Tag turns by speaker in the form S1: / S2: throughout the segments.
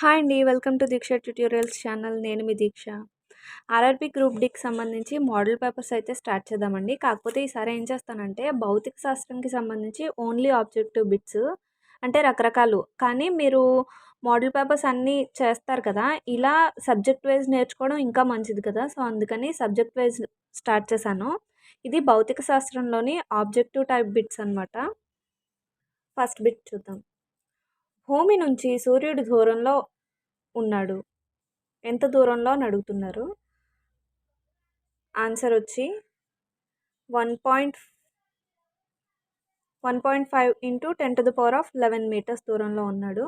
S1: Hi అండి welcome to Deeksha tutorials channel. నేను మీ దీక్ష. ఆర్ఆర్బి గ్రూప్ డికి సంబంధించి మోడల్ పేపర్స్ అయితే స్టార్ట్ చేద్దామండి. కాకపోతే ఈసారి ఏం చేస్తానంటే భౌతిక శాస్త్రంకి సంబంధించి ఓన్లీ ఆబ్జెక్టివ్ బిట్స్ అంటే రకరకాలు. కానీ మీరు మోడల్ పేపర్స్ అన్నీ చేస్తారు కదా ఇలా సబ్జెక్ట్ వైజ్ నేర్చుకోవడం ఇంకా మంచిది కదా. సో అందుకని సబ్జెక్ట్ వైజ్ స్టార్ట్ చేశాను. ఇది భౌతిక శాస్త్రంలోని ఆబ్జెక్టివ్ టైప్ బిట్స్ అనమాట ఫస్ట్ బిట్ చూద్దాం. భూమి నుంచి సూర్యుడి దూరంలో ఉన్నాడు. ఎంత దూరంలో అని అడుగుతున్నారు? ఆన్సర్ వచ్చి one point one point five into ten to the power of eleven meters దూరంలో ఉన్నాడు.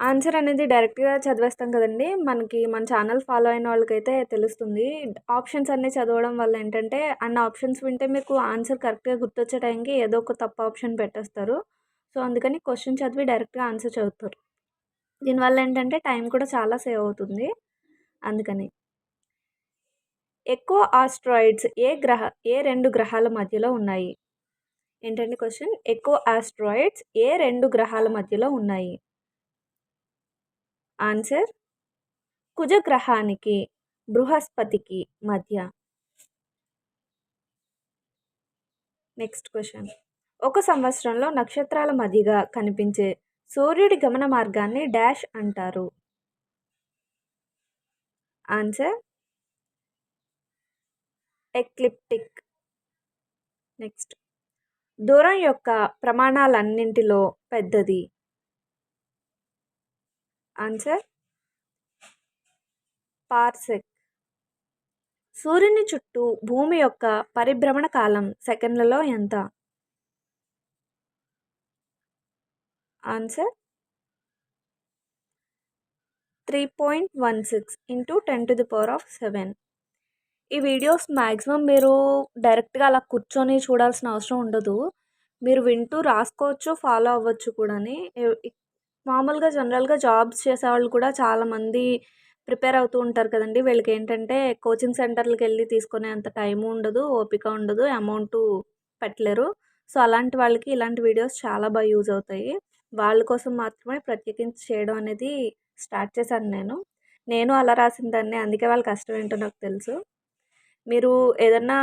S1: ఆన్సర్ అనేది డైరెక్ట్గా చదివేస్తాం కదండి. మనకి మన ఛానల్ ఫాలో అయిన వాళ్ళకైతే తెలుస్తుంది. ఆప్షన్స్ అన్నీ చదవడం వల్ల ఏంటంటే అన్న ఆప్షన్స్ వింటే మీకు ఆన్సర్ కరెక్ట్గా గుర్తొచ్చే టైంకి ఏదో ఒక తప్పు ఆప్షన్ పెట్టేస్తారు. సో అందుకని క్వశ్చన్ చదివి డైరెక్ట్గా ఆన్సర్ చదువుతారు. దీనివల్ల ఏంటంటే టైం కూడా చాలా సేవ్ అవుతుంది. అందుకని. ఎక్కువ ఆస్ట్రాయిడ్స్ ఏ గ్రహ ఏ రెండు గ్రహాల మధ్యలో ఉన్నాయి? ఏంటంటే క్వశ్చన్? ఎక్కువ ఆస్ట్రాయిడ్స్ ఏ రెండు గ్రహాల మధ్యలో ఉన్నాయి? ఆన్సర్ కుజగ్రహానికి బృహస్పతికి మధ్య. Next question. ఒక సంవత్సరంలో నక్షత్రాల మధ్యగా కనిపించే సూర్యుడి గమన మార్గాన్ని డాష్ అంటారు. Answer ecliptic. నెక్స్ట్. దూరం యొక్క ప్రమాణాలన్నింటిలో పెద్దది. ఆన్సర్ పార్సెక్ సూర్యుని చుట్టూ భూమి యొక్క పరిభ్రమణ కాలం సెకండ్లలో ఎంత? Answer three point one six into ten to the power of seven ఈ వీడియోస్ మ్యాక్సిమం మీరు డైరెక్ట్గా అలా కూర్చొని చూడాల్సిన అవసరం ఉండదు. మీరు వింటూ రాసుకోవచ్చు ఫాలో అవ్వచ్చు కూడా మామూలుగా జనరల్గా జాబ్స్ చేసేవాళ్ళు కూడా చాలామంది ప్రిపేర్ అవుతూ ఉంటారు కదండి. వీళ్ళకి ఏంటంటే కోచింగ్ సెంటర్లకు వెళ్ళి తీసుకునే అంత టైం ఉండదు ఓపిక ఉండదు అమౌంట్ పెట్టలేరు. సో అలాంటి వాళ్ళకి ఇలాంటి వీడియోస్ చాలా బాగా యూజ్ అవుతాయి. వాళ్ళ కోసం మాత్రమే ప్రత్యేకించి చేయడం అనేది స్టార్ట్ చేశాను నేను. నేను అలా రాసిన దాన్ని అందుకే వాళ్ళ కష్టం ఏంటో నాకు తెలుసు. మీరు ఏదన్నా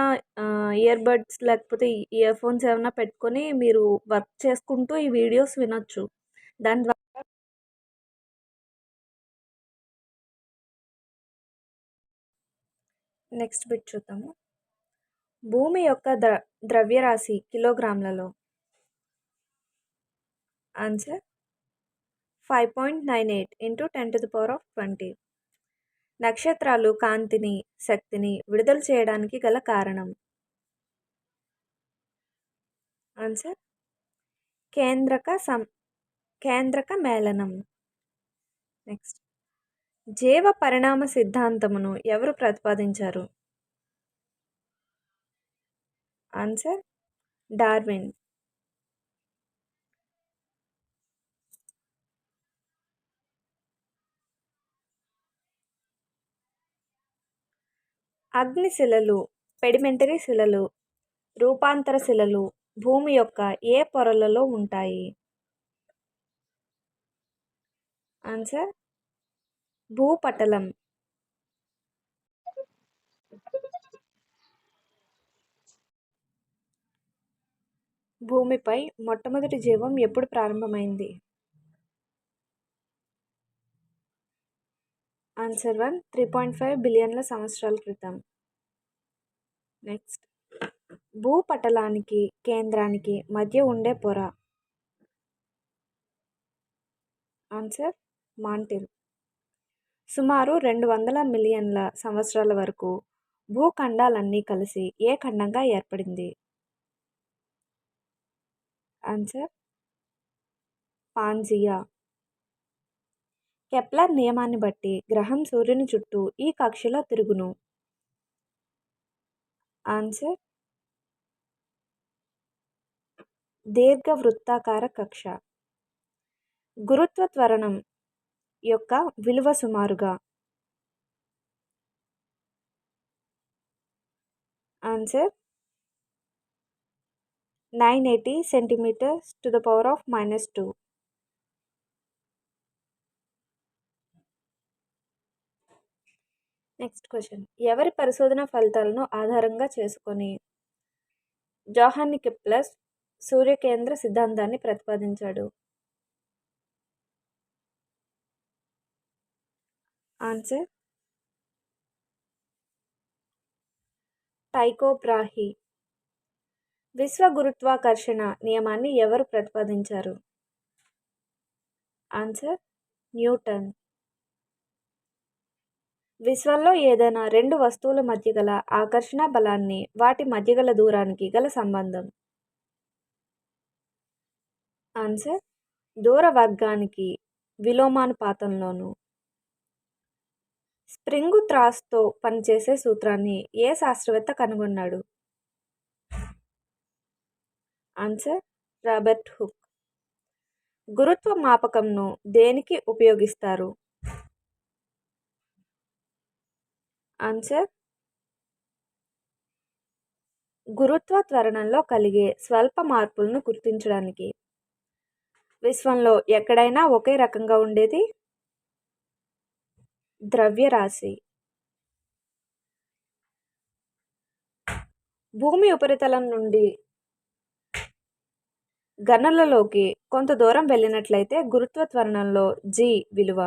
S1: ఇయర్ బడ్స్ లేకపోతే ఇయర్ ఫోన్స్ ఏమైనా పెట్టుకొని మీరు వర్క్ చేసుకుంటూ ఈ వీడియోస్ వినొచ్చు. దాని ద్వారా నెక్స్ట్ బిట్ చూద్దాము. భూమి యొక్క ద్ర ద్రవ్యరాశి కిలోగ్రాములలో answer five point nine eight into ten to the power of twenty. నక్షత్రాలు కాంతిని శక్తిని విడుదల చేయడానికి గల కారణం. ఆన్సర్ కేంద్రక సం కేంద్రక మేళనం. నెక్స్ట్. జీవ పరిణామ సిద్ధాంతమును ఎవరు ప్రతిపాదించారు? ఆన్సర్ డార్విన్ అగ్నిశిలలు పెడిమెంటరీ శిలలు రూపాంతర శిలలు భూమి యొక్క ఏ పొరలలో ఉంటాయి? ఆన్సర్ భూపటలం. భూమిపై మొట్టమొదటి జీవం ఎప్పుడు ప్రారంభమైంది? Answer one three point five బిలియన్ల సంవత్సరాల క్రితం. నెక్స్ట్. భూపటలానికి కేంద్రానికి మధ్య ఉండే పొర. ఆన్సర్ మాంటిల్ సుమారు రెండు వందల మిలియన్ల సంవత్సరాల వరకు భూఖండాలన్నీ కలిసి ఏ ఖండంగా ఏర్పడింది? ఆన్సర్? పాన్జియా కెప్లర్ నియమాన్ని బట్టి గ్రహం సూర్యుని చుట్టూ ఈ కక్షలో తిరుగును. ఆన్సర్? దీర్ఘవృత్తాకార కక్ష. గురుత్వ త్వరణం యొక్క విలువ సుమారుగా. Answer nine eighty centimeters to the power of minus two next question ఎవరి పరిశోధన ఫలితాలను ఆధారంగా చేసుకొని? జోహాన్ని కెప్లస్ సూర్యకేంద్ర సిద్ధాంతాన్ని ప్రతిపాదించాడు. ఆన్సర్ టైకో బ్రాహి విశ్వ గురుత్వాకర్షణ నియమాన్ని ఎవరు ప్రతిపాదించారు? ఆన్సర్ న్యూటన్ విశ్వంలో ఏదైనా రెండు వస్తువుల మధ్య గల ఆకర్షణ బలాన్ని వాటి మధ్య గల దూరానికి గల సంబంధం. ఆన్సర్ దూర వర్గానికి విలోమానుపాతంలోను. స్ప్రింగు త్రాస్తో పనిచేసే సూత్రాన్ని ఏ శాస్త్రవేత్త కనుగొన్నాడు? Answer Robert Hooke. గురుత్వ మాపకంను దేనికి ఉపయోగిస్తారు? ఆన్సర్ గురుత్వ త్వరణంలో కలిగే స్వల్ప మార్పులను గుర్తించడానికి. విశ్వంలో ఎక్కడైనా ఒకే రకంగా ఉండేది? ద్రవ్యరాశి. భూమి ఉపరితలం నుండి గనులలోకి కొంత దూరం వెళ్ళినట్లయితే గురుత్వ త్వరణంలో జీ విలువ.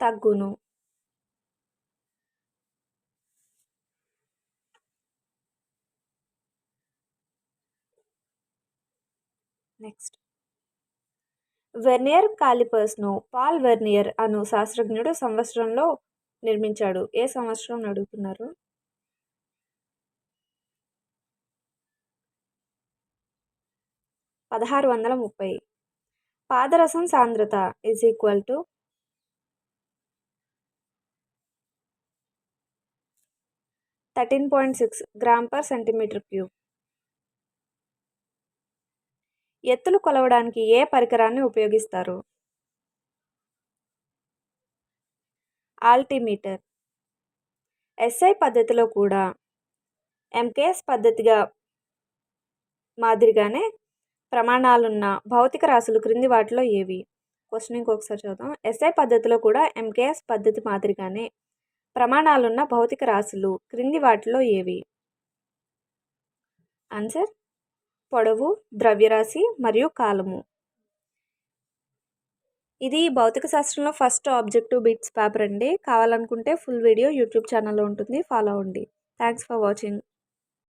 S1: తగ్గును. నెక్స్ట్. వెర్నియర్ కాలిపర్స్ను పాల్ వెర్నియర్ అను శాస్త్రజ్ఞుడు సంవత్సరంలో నిర్మించాడు. ఏ సంవత్సరం అడుగుతున్నారు పదహారు వందల ముప్పై. పాదరసం సాంద్రత is equal to thirteen point six gram per centimeter cube ఎత్తులు కొలవడానికి ఏ పరికరాన్ని ఉపయోగిస్తారు? ఆల్టీమీటర్. ఎస్ఐ పద్ధతిలో కూడా ఎంకేఎస్ పద్ధతిగా మాదిరిగానే ప్రమాణాలున్న భౌతిక రాశులు క్రింది వాటిలో ఏవి? క్వశ్చన్ ఇంకొకసారి చూద్దాం ఎస్ఐ పద్ధతిలో కూడా ఎంకేఎస్ పద్ధతి మాదిరిగానే ప్రమాణాలున్న భౌతిక రాశులు క్రింది వాటిలో ఏవి? ఆన్సర్ పొడవు ద్రవ్యరాశి మరియు కాలము. ఇది భౌతిక శాస్త్రంలో ఫస్ట్ ఆబ్జెక్టివ్ బిట్స్ పేపర్ అండి. కావాలనుకుంటే ఫుల్ వీడియో యూట్యూబ్ ఛానల్లో ఉంటుంది. ఫాలో అవ్వండి. Thanks for watching.